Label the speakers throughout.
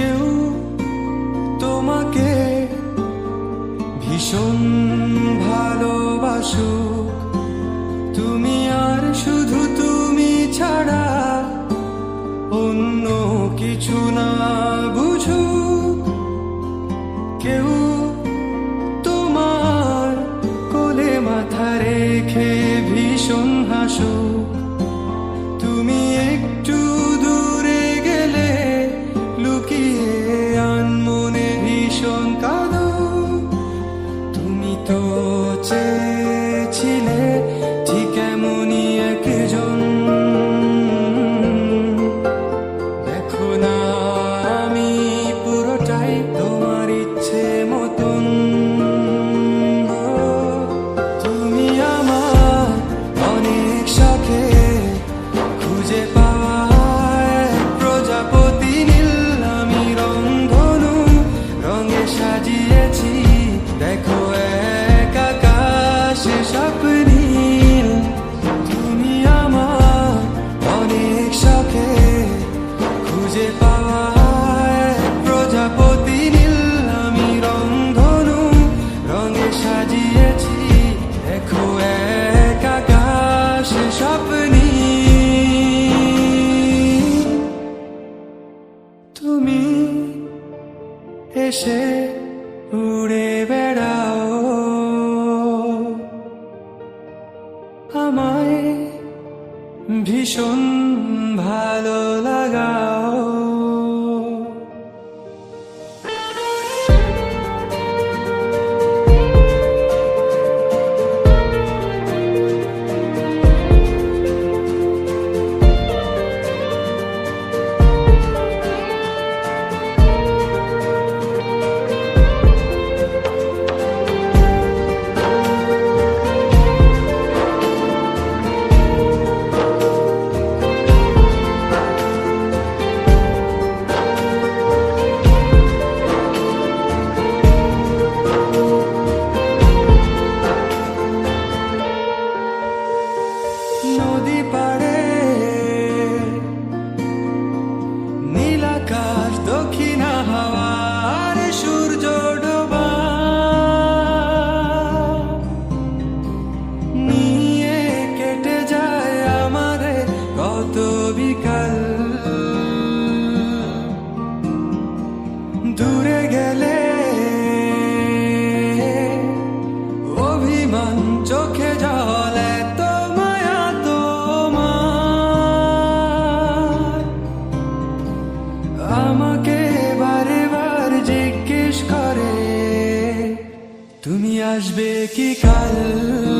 Speaker 1: কেউ তোমাকে ভীষণ ভালোবাসো তুমি আর শুধু তুমি ছাড়া অন্য কিছু না বুঝু কেউ তোমার কোলে মাথা রেখে ভীষণ হাসুক। ঠিক একজন। আমি পুরোটাই তোমার ইচ্ছে মতন। তুমি খুঁজে প্রজাপতি নীল, আমি রংধনু রঙে সাজিয়েছি তুমি এসে উড়ে বেড়াও। আমায় ভীষণ ভালো লাগাও। আসবে কি কাল?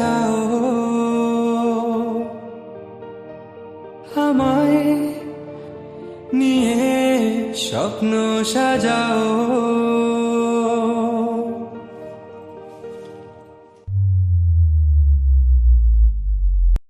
Speaker 1: স্বপ্ন সাজাও।